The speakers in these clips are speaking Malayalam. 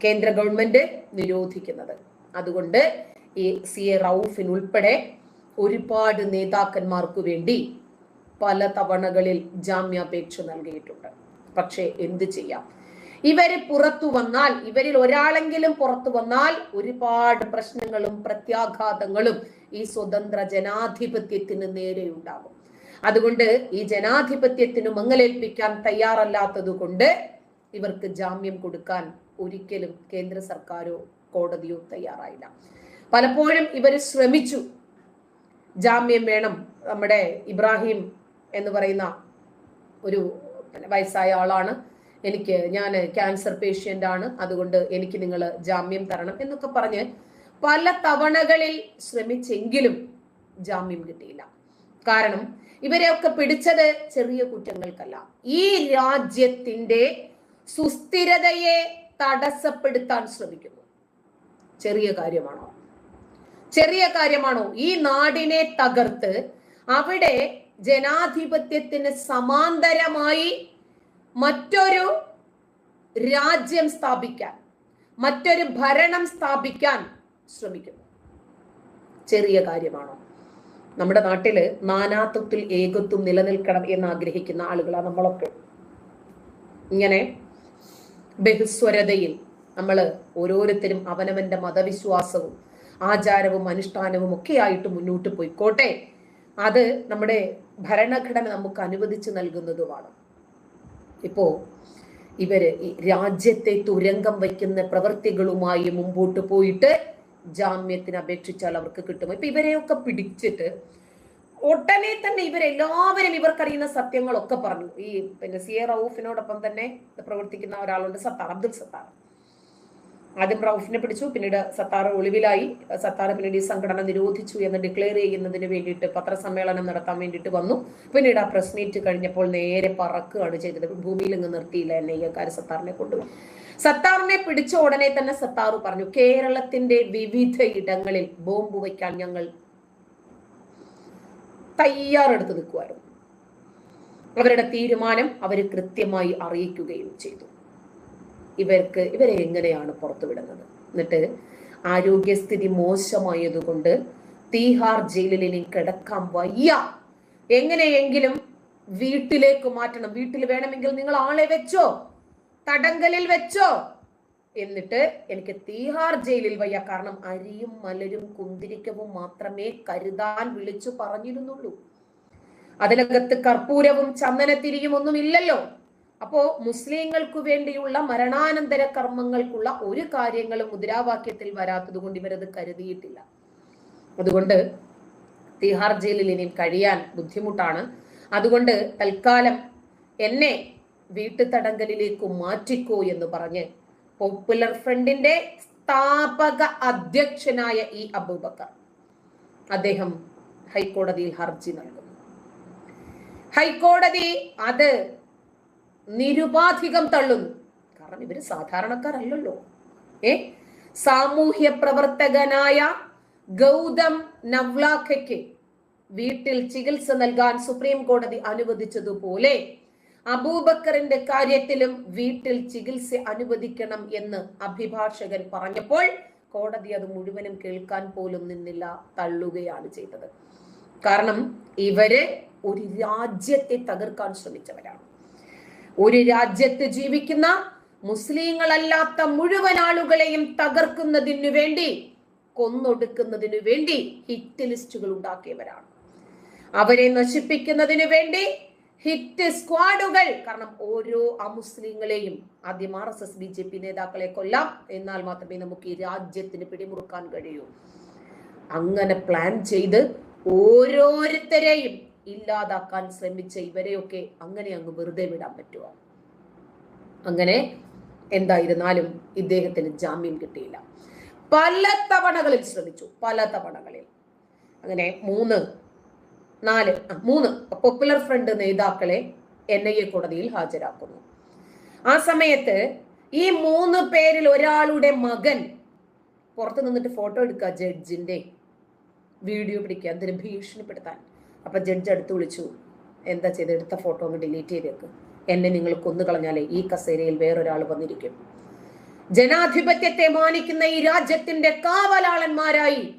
കേന്ദ്ര ഗവൺമെന്റ് നിരോധിക്കുന്നത്. അതുകൊണ്ട് ഈ സി എ റൌഫിൻ ഉൾപ്പെടെ ഒരുപാട് നേതാക്കന്മാർക്ക് വേണ്ടി പല തവണകളിൽ ജാമ്യാപേക്ഷ നൽകിയിട്ടുണ്ട്. പക്ഷേ എന്ത് ചെയ്യാം? ഇവർ പുറത്തു വന്നാൽ ഇവരിൽ ഒരാളെങ്കിലും പുറത്തു വന്നാൽ ഒരുപാട് പ്രശ്നങ്ങളും പ്രത്യാഘാതങ്ങളും ഈ സ്വതന്ത്ര ജനാധിപത്യത്തിന് നേരെ ഉണ്ടാകും അതുകൊണ്ട് ഈ ജനാധിപത്യത്തിന് മങ്ങലേൽപ്പിക്കാൻ തയ്യാറല്ലാത്തത് കൊണ്ട് ഇവർക്ക് ജാമ്യം കൊടുക്കാൻ ഒരിക്കലും കേന്ദ്ര സർക്കാരോ കോടതിയോ തയ്യാറായില്ല. പലപ്പോഴും ഇവർ ശ്രമിച്ചു. ജാമ്യം വേണം നമ്മുടെ ഇബ്രാഹിം എന്ന് പറയുന്ന ഒരു വയസ്സായ ആളാണ്. എനിക്ക് ഞാൻ ക്യാൻസർ പേഷ്യന്റ് ആണ്. അതുകൊണ്ട് എനിക്ക് നിങ്ങൾ ജാമ്യം തരണം എന്നൊക്കെ പറഞ്ഞ് പല തവണകളിൽ ശ്രമിച്ചെങ്കിലും ജാമ്യം കിട്ടിയില്ല. കാരണം ഇവരെയൊക്കെ പിടിച്ചത് ചെറിയ കുറ്റങ്ങൾക്കല്ല. ഈ രാജ്യത്തിന്റെ സുസ്ഥിരതയെ തടസ്സപ്പെടുത്താൻ ശ്രമിക്കുന്നു. ചെറിയ കാര്യമാണോ? ചെറിയ കാര്യമാണോ? ഈ നാടിനെ തകർത്ത് അവിടെ ജനാധിപത്യത്തിന് സമാന്തരമായി മറ്റൊരു രാജ്യം സ്ഥാപിക്കാൻ മറ്റൊരു ഭരണം സ്ഥാപിക്കാൻ ശ്രമിക്കുന്നു. ചെറിയ കാര്യമാണോ? നമ്മുടെ നാട്ടിൽ നാനാത്വത്തിൽ ഏകത്വം നിലനിൽക്കണം എന്ന് ആഗ്രഹിക്കുന്ന ആളുകളാണ് നമ്മളൊക്കെ. ഇങ്ങനെ ബഹുസ്വരതയിൽ നമ്മൾ ഓരോരുത്തരും അവനവന്റെ മതവിശ്വാസവും ആചാരവും അനുഷ്ഠാനവും ഒക്കെ ആയിട്ട് മുന്നോട്ട് പോയിക്കോട്ടെ. അത് നമ്മുടെ ഭരണഘടന നമുക്ക് അനുവദിച്ചു നൽകുന്നതുമാണ്. ഇപ്പോ ഇവർ രാജ്യത്തെ തുരങ്കം വയ്ക്കുന്ന പ്രവൃത്തികളുമായി മുമ്പോട്ട് പോയിട്ട് ജാമ്യത്തിന് അപേക്ഷിച്ചാൽ അവർക്ക് കിട്ടും. ഇപ്പൊ ഇവരെയൊക്കെ പിടിച്ചിട്ട് ഉടനെ തന്നെ ഇവരെല്ലാവരും ഇവർക്കറിയുന്ന സത്യങ്ങളൊക്കെ പറഞ്ഞു. ഈ പിന്നെ സി റൌഫിനോടൊപ്പം തന്നെ പ്രവർത്തിക്കുന്ന ഒരാളുണ്ട് സത്താർ അബ്ദുൽ സത്താർ. ആദ്യം റൌഫിനെ പിടിച്ചു പിന്നീട് സത്താർ ഒളിവിലായി. സത്താർ പിന്നീട് ഈ സംഘടന നിരോധിച്ചു എന്ന് ഡിക്ലെയർ ചെയ്യുന്നതിന് വേണ്ടിയിട്ട് പത്രസമ്മേളനം നടത്താൻ വേണ്ടിയിട്ട് വന്നു. പിന്നീട് ആ പ്രസ് മീറ്റ് കഴിഞ്ഞപ്പോൾ നേരെ പറക്കുകയാണ് ചെയ്തത്. ഭൂമിയിൽ ഇങ്ങ് നിർത്തിയില്ല എന്നെ ഈ കാര്യം സത്താറിനെ കൊണ്ടുപോയി. സത്താറിനെ പിടിച്ച ഉടനെ തന്നെ സത്താർ പറഞ്ഞു കേരളത്തിന്റെ വിവിധ ഇടങ്ങളിൽ ബോംബ് വയ്ക്കാൻ ഞങ്ങൾ തയ്യാറെടുത്ത് നിൽക്കുമായിരുന്നു അവരുടെ തീരുമാനം അവർ കൃത്യമായി അറിയിക്കുകയും ചെയ്തു. ഇവർക്ക് ഇവരെ എങ്ങനെയാണ് പുറത്തുവിടുന്നത് എന്നിട്ട് ആരോഗ്യസ്ഥിതി മോശമായതുകൊണ്ട് തീഹാർ ജയിലിൽ ഇനി കിടക്കാൻ വയ്യ. എങ്ങനെയെങ്കിലും വീട്ടിലേക്ക് മാറ്റണം. വീട്ടിൽ വേണമെങ്കിൽ നിങ്ങൾ ആളെ വെച്ചോ? തടങ്കലിൽ വെച്ചോ? എന്നിട്ട് എനിക്ക് തീഹാർ ജയിലിൽ വയ്യ. കാരണം അരിയും മലരും കുന്തിരിക്കവും മാത്രമേ കരുതാൻ വിളിച്ചു പറഞ്ഞിരുന്നുള്ളൂ. അതിനകത്ത് കർപ്പൂരവും ചന്ദനത്തിരിയും ഒന്നും ഇല്ലല്ലോ അപ്പോ മുസ്ലിങ്ങൾക്ക് വേണ്ടിയുള്ള മരണാനന്തര കർമ്മങ്ങൾക്കുള്ള ഒരു കാര്യങ്ങളും മുദ്രാവാക്യത്തിൽ വരാത്തത് കൊണ്ട് ഇവരത് കരുതിയിട്ടില്ല. അതുകൊണ്ട് തിഹാർ ജയിലിൽ ഇനി കഴിയാൻ ബുദ്ധിമുട്ടാണ്. അതുകൊണ്ട് തൽക്കാലം എന്നെ വീട്ടുതടങ്കലിലേക്ക് മാറ്റിക്കോ എന്ന് പറഞ്ഞ് പോപ്പുലർ ഫ്രണ്ടിന്റെ സ്ഥാപക അധ്യക്ഷനായ ഈ അബൂബക്കർ അദ്ദേഹം ഹൈക്കോടതിയിൽ ഹർജി നൽകുന്നു. ഹൈക്കോടതി അത് നിരുപാധികം തള്ളുന്നു. കാരണം ഇവർ സാധാരണക്കാരല്ലല്ലോ. ഏ? സാമൂഹ്യ പ്രവർത്തകനായ ഗൗതം നവ്ലാഖയ്ക്ക് വീട്ടിൽ ചികിത്സ നൽകാൻ സുപ്രീം കോടതി അനുവദിച്ചതുപോലെ അബൂബക്കറിന്റെ കാര്യത്തിലും വീട്ടിൽ ചികിത്സ അനുവദിക്കണം എന്ന് അഭിഭാഷകൻ പറഞ്ഞപ്പോൾ കോടതി അത് മുഴുവനും കേൾക്കാൻ പോലും നിന്നില്ല തള്ളുകയാണ് ചെയ്തത്. കാരണം ഇവർ ഒരു രാജ്യത്തെ തകർക്കാൻ ശ്രമിച്ചവരാണ്. ഒരു രാജ്യത്ത് ജീവിക്കുന്ന മുസ്ലിങ്ങളല്ലാത്ത മുഴുവൻ ആളുകളെയും തകർക്കുന്നതിനു വേണ്ടി കൊന്നൊടുക്കുന്നതിനു വേണ്ടി ഹിറ്റ് ലിസ്റ്റുകൾ ഉണ്ടാക്കിയവരാണ്. അവരെ നശിപ്പിക്കുന്നതിനു വേണ്ടി ഹിറ്റ് സ്ക്വാഡുകൾ. കാരണം ഓരോ അമുസ്ലിങ്ങളെയും ആദ്യം R S S B J P നേതാക്കളെ കൊല്ലാം. എന്നാൽ മാത്രമേ നമുക്ക് ഈ രാജ്യത്തിന് പിടിമുറുക്കാൻ കഴിയൂ. അങ്ങനെ പ്ലാൻ ചെയ്ത് ഓരോരുത്തരെയും ഇല്ലാതാക്കാൻ ശ്രമിച്ച ഇവരെയൊക്കെ അങ്ങനെ അങ്ങ് വെറുതെ വിടാൻ പറ്റുമോ അങ്ങനെ എന്തായിരുന്നാലും ഇദ്ദേഹത്തിന് ജാമ്യം കിട്ടിയില്ല. പല തവണകളിൽ ശ്രമിച്ചു. പല തവണകളിൽ. അങ്ങനെ മൂന്ന് നാല് മൂന്ന്. പോപ്പുലർ ഫ്രണ്ട് നേതാക്കളെ എൻ ഐ എ കോടതിയിൽ ഹാജരാക്കുന്നു. ആ സമയത്ത് ഈ മൂന്ന് പേരിൽ ഒരാളുടെ മകൻ പുറത്ത് നിന്നിട്ട് ഫോട്ടോ എടുക്കുക ജഡ്ജിന്റെ വീഡിയോ പിടിക്കുക എന്തിനു ഭീഷണിപ്പെടുത്താൻ. അപ്പൊ ജഡ്ജ് അടുത്ത് വിളിച്ചു എന്താ ചെയ്ത്? എടുത്ത ഫോട്ടോ ഒന്ന് ഡിലീറ്റ് ചെയ്തേക്ക് എന്നെ നിങ്ങൾ കൊന്നു കളഞ്ഞാലേ ഈ കസേരയിൽ വേറൊരാൾ വന്നിരിക്കും. ജനാധിപത്യത്തെ മാനിക്കുന്ന ഈ രാജ്യത്തിന്റെ കാവലാളന്മാരായി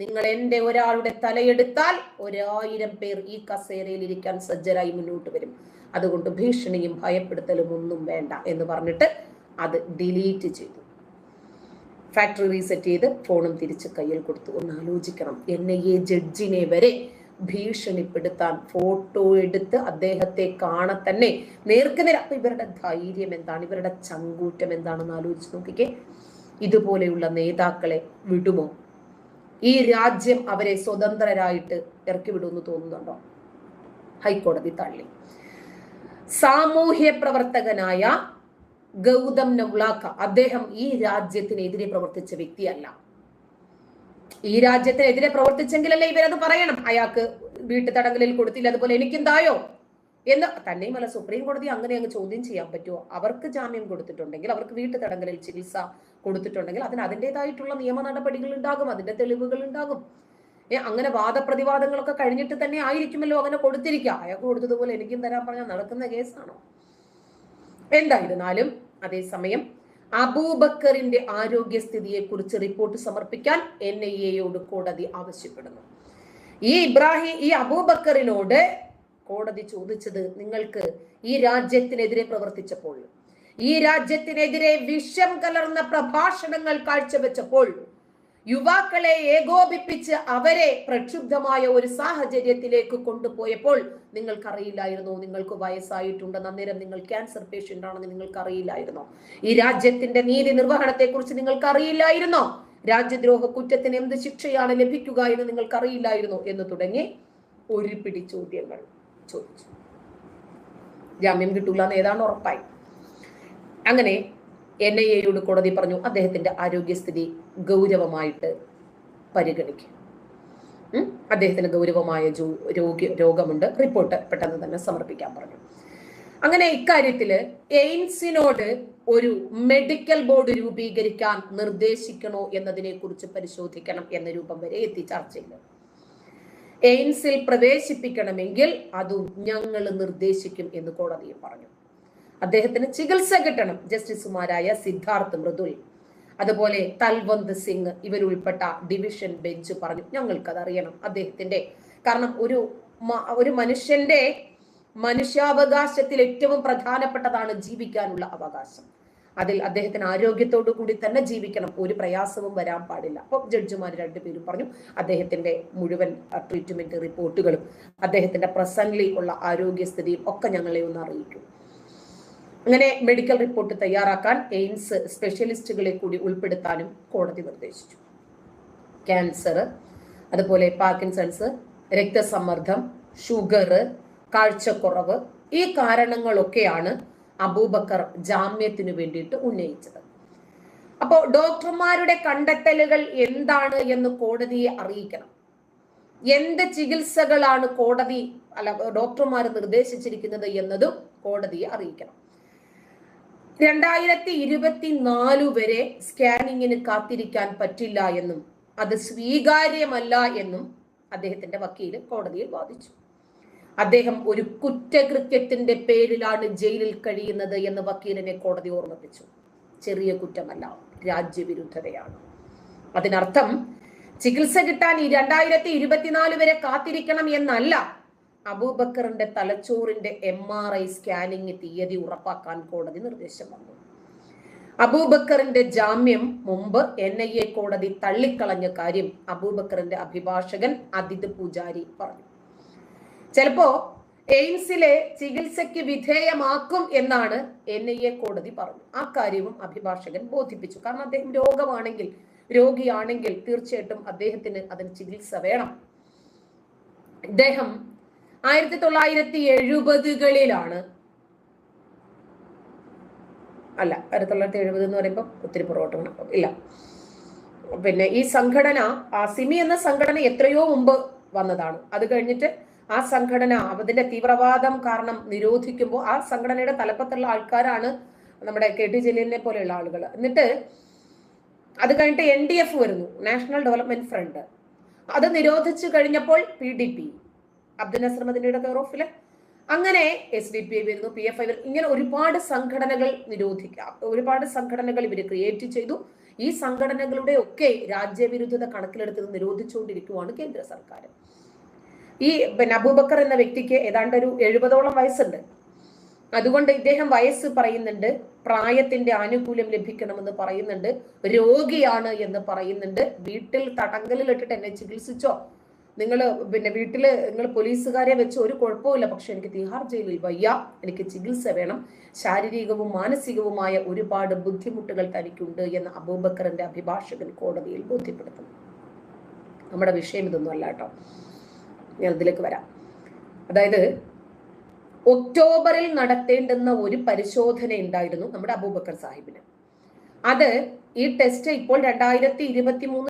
നിങ്ങൾ എന്റെ ഒരാളുടെ തലയെടുത്താൽ ഒരായിരം പേർ ഈ കസേരയിൽ ഇരിക്കാൻ സജ്ജരായി മുന്നോട്ട് വരും. അതുകൊണ്ട് ഭീഷണിയും ഭയപ്പെടുത്തലും ഒന്നും വേണ്ട എന്ന് പറഞ്ഞിട്ട് അത് ഡിലീറ്റ് ചെയ്തു. ഫാക്ടറി റീസെറ്റ് ചെയ്ത് ഫോണും തിരിച്ച് കയ്യിൽ കൊടുത്തു. ഒന്ന് ആലോചിക്കണം. എൻ ഐ എ ജഡ്ജിനെ വരെ ഭീഷണിപ്പെടുത്താൻ ഫോട്ടോ എടുത്ത് അദ്ദേഹത്തെ കാണെ തന്നെ നേർക്കുനേര അപ്പൊ ഇവരുടെ ധൈര്യം എന്താണ്? ഇവരുടെ ചങ്കൂറ്റം എന്താണെന്ന് ആലോചിച്ച് നോക്കിക്കേ. ഇതുപോലെയുള്ള നേതാക്കളെ വിടുമോ? ഈ രാജ്യം അവരെ സ്വതന്ത്രരായിട്ട് ഇറക്കി വിടുമെന്ന് തോന്നുന്നുണ്ടോ? ഹൈക്കോടതി തള്ളി. സാമൂഹ്യ പ്രവർത്തകനായ ഗൗതം നവ്ലാക്ക അദ്ദേഹം ഈ രാജ്യത്തിനെതിരെ പ്രവർത്തിച്ച വ്യക്തിയല്ല. ഈ രാജ്യത്തിനെതിരെ പ്രവർത്തിച്ചെങ്കിലല്ലേ ഇവരത് പറയണം? അയാൾക്ക് വീട്ടു തടങ്കലിൽ കൊടുത്തില്ല അതുപോലെ എനിക്കും എന്ന് എന്ന് തന്നെയുമല്ല സുപ്രീം കോടതി അങ്ങനെ അങ്ങ് ചോദ്യം ചെയ്യാൻ പറ്റുമോ? അവർക്ക് ജാമ്യം കൊടുത്തിട്ടുണ്ടെങ്കിൽ അവർക്ക് വീട്ടു തടങ്കലിൽ ചികിത്സ കൊടുത്തിട്ടുണ്ടെങ്കിൽ അതിന് അതിന്റെതായിട്ടുള്ള നിയമ നടപടികൾ ഉണ്ടാകും അതിന്റെ തെളിവുകൾ ഉണ്ടാകും. ഏ അങ്ങനെ വാദപ്രതിവാദങ്ങളൊക്കെ കഴിഞ്ഞിട്ട് തന്നെ ആയിരിക്കുമല്ലോ അങ്ങനെ കൊടുത്തിരിക്കുക. അയാൾക്ക് കൊടുത്തതുപോലെ എനിക്കും തരാൻ പറഞ്ഞാൽ നടക്കുന്ന കേസാണോ? എന്തായിരുന്നാലും അതേസമയം അബൂബക്കറിന്റെ ആരോഗ്യസ്ഥിതിയെ കുറിച്ച് റിപ്പോർട്ട് സമർപ്പിക്കാൻ എൻ ഐ എയോട് കോടതി ആവശ്യപ്പെടുന്നു. ഈ ഇബ്രാഹിം ഈ അബൂബക്കറിനോട് കോടതി ചോദിച്ചത് നിങ്ങൾക്ക് ഈ രാജ്യത്തിനെതിരെ പ്രവർത്തിച്ചപ്പോൾ ഈ രാജ്യത്തിനെതിരെ വിഷം കലർന്ന പ്രഭാഷണങ്ങൾ കാഴ്ചവെച്ചപ്പോൾ യുവാക്കളെ ഏകോപിപ്പിച്ച് അവരെ പ്രക്ഷുബ്ധമായ ഒരു സാഹചര്യത്തിലേക്ക് കൊണ്ടുപോയപ്പോൾ നിങ്ങൾക്കറിയില്ലായിരുന്നോ. നിങ്ങൾക്ക് വയസ്സായിട്ടുണ്ടെന്ന് അന്നേരം നിങ്ങൾ ക്യാൻസർ പേഷ്യന്റ് ആണെന്ന് നിങ്ങൾക്ക് അറിയില്ലായിരുന്നോ ഈ രാജ്യത്തിന്റെ നീതി നിർവഹണത്തെക്കുറിച്ച് നിങ്ങൾക്ക് അറിയില്ലായിരുന്നോ രാജ്യദ്രോഹ കുറ്റത്തിന് എന്ത് ശിക്ഷയാണ് ലഭിക്കുക എന്ന് നിങ്ങൾക്ക് അറിയില്ലായിരുന്നു എന്ന് തുടങ്ങി ഒരു പിടി ചോദ്യങ്ങൾ ചോദിച്ചു. ജാമ്യം കിട്ടൂല എന്ന് ഏതാണ് ഉറപ്പായി. അങ്ങനെ എൻ ഐ എയോട് കോടതി പറഞ്ഞു അദ്ദേഹത്തിന്റെ ആരോഗ്യസ്ഥിതി ഗൗരവമായിട്ട് പരിഗണിക്കും? അദ്ദേഹത്തിന് ഗൗരവമായ ജോ- രോഗ്യ രോഗമുണ്ട്. റിപ്പോർട്ട് പെട്ടെന്ന് തന്നെ സമർപ്പിക്കാൻ പറഞ്ഞു. അങ്ങനെ ഇക്കാര്യത്തിൽ എയിംസിനോട് ഒരു മെഡിക്കൽ ബോർഡ് രൂപീകരിക്കാൻ നിർദ്ദേശിക്കണോ എന്നതിനെ കുറിച്ച് പരിശോധിക്കണം എന്ന രൂപം വരെ എത്തി ചർച്ചയിൽ എയിംസിൽ പ്രവേശിപ്പിക്കണമെങ്കിൽ അതും ഞങ്ങൾ നിർദ്ദേശിക്കും എന്ന് കോടതിയും പറഞ്ഞു. അദ്ദേഹത്തിന് ചികിത്സ കിട്ടണം. ജസ്റ്റിസുമാരായ സിദ്ധാർത്ഥ് മൃദുൽ. അതുപോലെ തൽവന്ത് സിംഗ് ഇവരുൾപ്പെട്ട ഡിവിഷൻ ബെഞ്ച് പറഞ്ഞു ഞങ്ങൾക്കത് അറിയണം അദ്ദേഹത്തിന്റെ. കാരണം ഒരു ഒരു മനുഷ്യന്റെ മനുഷ്യാവകാശത്തിൽ ഏറ്റവും പ്രധാനപ്പെട്ടതാണ് ജീവിക്കാനുള്ള അവകാശം. അതിൽ അദ്ദേഹത്തിന് ആരോഗ്യത്തോടു കൂടി തന്നെ ജീവിക്കണം. ഒരു പ്രയാസവും വരാൻ പാടില്ല. അപ്പോൾ ജഡ്ജിമാർ രണ്ടുപേരും പറഞ്ഞു അദ്ദേഹത്തിന്റെ മുഴുവൻ ട്രീറ്റ്മെന്റ് റിപ്പോർട്ടുകളും അദ്ദേഹത്തിന്റെ പ്രസന്റ്ലി ഉള്ള ആരോഗ്യസ്ഥിതിയും ഒക്കെ ഞങ്ങളെ ഒന്ന് അറിയിക്കും. അങ്ങനെ മെഡിക്കൽ റിപ്പോർട്ട് തയ്യാറാക്കാൻ എയിംസ് സ്പെഷ്യലിസ്റ്റുകളെ കൂടി ഉൾപ്പെടുത്താനും കോടതി നിർദ്ദേശിച്ചു. ക്യാൻസർ അതുപോലെ പാർക്കിൻസൺസ് രക്തസമ്മർദ്ദം ഷുഗർ കാഴ്ചക്കുറവ് ഈ കാരണങ്ങളൊക്കെയാണ് അബൂബക്കർ ജാമ്യത്തിന് വേണ്ടിയിട്ട് ഉന്നയിച്ചത്. അപ്പോൾ ഡോക്ടർമാരുടെ കണ്ടെത്തലുകൾ എന്താണ് എന്ന് കോടതിയെ അറിയിക്കണം. എന്ത് ചികിത്സകളാണ് കോടതി അല്ല ഡോക്ടർമാർ നിർദ്ദേശിച്ചിരിക്കുന്നത് എന്നതും കോടതിയെ അറിയിക്കണം. രണ്ടായിരത്തി ഇരുപത്തിനാലു വരെ സ്കാനിങ്ങിന് കാത്തിരിക്കാൻ പറ്റില്ല എന്നും അത് സ്വീകാര്യമല്ല എന്നും അദ്ദേഹത്തിന്റെ വക്കീൽ കോടതിയിൽ വാദിച്ചു. അദ്ദേഹം ഒരു കുറ്റകൃത്യത്തിന്റെ പേരിലാണ് ജയിലിൽ കഴിയുന്നത് എന്ന് വക്കീലിനെ കോടതി ഓർമ്മിപ്പിച്ചു. ചെറിയ കുറ്റമല്ല രാജ്യവിരുദ്ധതയാണ്. അതിനർത്ഥം ചികിത്സ കിട്ടാൻ ഈ രണ്ടായിരത്തി ഇരുപത്തിനാല് വരെ കാത്തിരിക്കണം എന്നല്ല അബൂബക്കറിന്റെ തലച്ചോറിന്റെ എം ആർ ഐ സ്കാനിങ് തീയതി ഉറപ്പാക്കാൻ കോടതി നിർദ്ദേശം വന്നു. അബൂബക്കറിന്റെ ജാമ്യം മുമ്പ് എൻ ഐ എ കോടതി തള്ളിക്കളഞ്ഞ കാര്യം അബൂബക്കറിന്റെ അഭിഭാഷകൻ അതിഥ് പൂജാരി പറഞ്ഞു. ചിലപ്പോ എയിംസിലെ ചികിത്സയ്ക്ക് വിധേയമാക്കും എന്നാണ് എൻ ഐ എ കോടതി പറഞ്ഞു. ആ കാര്യവും അഭിഭാഷകൻ ബോധിപ്പിച്ചു. കാരണം അദ്ദേഹം രോഗമാണെങ്കിൽ രോഗിയാണെങ്കിൽ തീർച്ചയായിട്ടും അദ്ദേഹത്തിന് അതിന് ചികിത്സ വേണം. ഇദ്ദേഹം ആയിരത്തി തൊള്ളായിരത്തി എഴുപതുകളിലാണ് അല്ല ആയിരത്തി തൊള്ളായിരത്തി എഴുപത് എന്ന് പറയുമ്പോൾ ഒത്തിരി പുറകോട്ട് കണക്കും ഇല്ല. പിന്നെ ഈ സംഘടന ആ സിമി എന്ന സംഘടന എത്രയോ മുമ്പ് വന്നതാണ്. അത് കഴിഞ്ഞിട്ട് ആ സംഘടന അതിന്റെ തീവ്രവാദം കാരണം നിരോധിക്കുമ്പോൾ ആ സംഘടനയുടെ തലപ്പത്തുള്ള ആൾക്കാരാണ് നമ്മുടെ കെ ടി ജലീലിനെ പോലെയുള്ള ആളുകൾ എന്നിട്ട് അത് കഴിഞ്ഞിട്ട് എൻ ഡി എഫ് വരുന്നു നാഷണൽ ഡെവലപ്മെന്റ് ഫ്രണ്ട്. അത് നിരോധിച്ചു കഴിഞ്ഞപ്പോൾ P D P. Abdul Nasar മദിനയുടെ care ഓഫിൽ. അങ്ങനെ എസ് ഡി പി ഐ വരുന്നു പി എഫ് ഐ വരുന്നു. ഇങ്ങനെ ഒരുപാട് സംഘടനകൾ നിരോധിക്കാം. ഒരുപാട് സംഘടനകൾ ഇവർ ക്രിയേറ്റ് ചെയ്തു. ഈ സംഘടനകളുടെ ഒക്കെ രാജ്യവിരുദ്ധത കണക്കിലെടുത്ത് നിരോധിച്ചുകൊണ്ടിരിക്കുവാണ് കേന്ദ്ര സർക്കാർ. ഈ പിന്നെ അബൂബക്കർ എന്ന വ്യക്തിക്ക് ഏതാണ്ട് ഒരു എഴുപതോളം വയസ്സുണ്ട്. അതുകൊണ്ട് ഇദ്ദേഹം വയസ്സ് പറയുന്നുണ്ട്. പ്രായത്തിന്റെ ആനുകൂല്യം ലഭിക്കണമെന്ന് പറയുന്നുണ്ട്. രോഗിയാണ് എന്ന് പറയുന്നുണ്ട്. വീട്ടിൽ തടങ്കലിലിട്ടിട്ട് എന്നെ ചികിത്സിച്ചോ നിങ്ങൾ പിന്നെ വീട്ടിൽ നിങ്ങൾ പോലീസുകാരെ വെച്ച് ഒരു കുഴപ്പമില്ല പക്ഷെ എനിക്ക് തിഹാർ ജയിലിൽ വയ്യ. എനിക്ക് ചികിത്സ വേണം. ശാരീരികവും മാനസികവുമായ ഒരുപാട് ബുദ്ധിമുട്ടുകൾ തനിക്കുണ്ട് എന്ന് അബൂബക്കറിന്റെ അഭിഭാഷകൻ കോടതിയിൽ ബോധ്യപ്പെടുത്തുന്നു. നമ്മുടെ വിഷയം ഇതൊന്നും അല്ല കേട്ടോ. ഞാൻ അതിലേക്ക് വരാം. അതായത് ഒക്ടോബറിൽ നടത്തേണ്ടുന്ന ഒരു പരിശോധന ഉണ്ടായിരുന്നു നമ്മുടെ അബൂബക്കർ സാഹിബിന്. അത് ഈ ടെസ്റ്റ് ഇപ്പോൾ രണ്ടായിരത്തി ഇരുപത്തി മൂന്ന്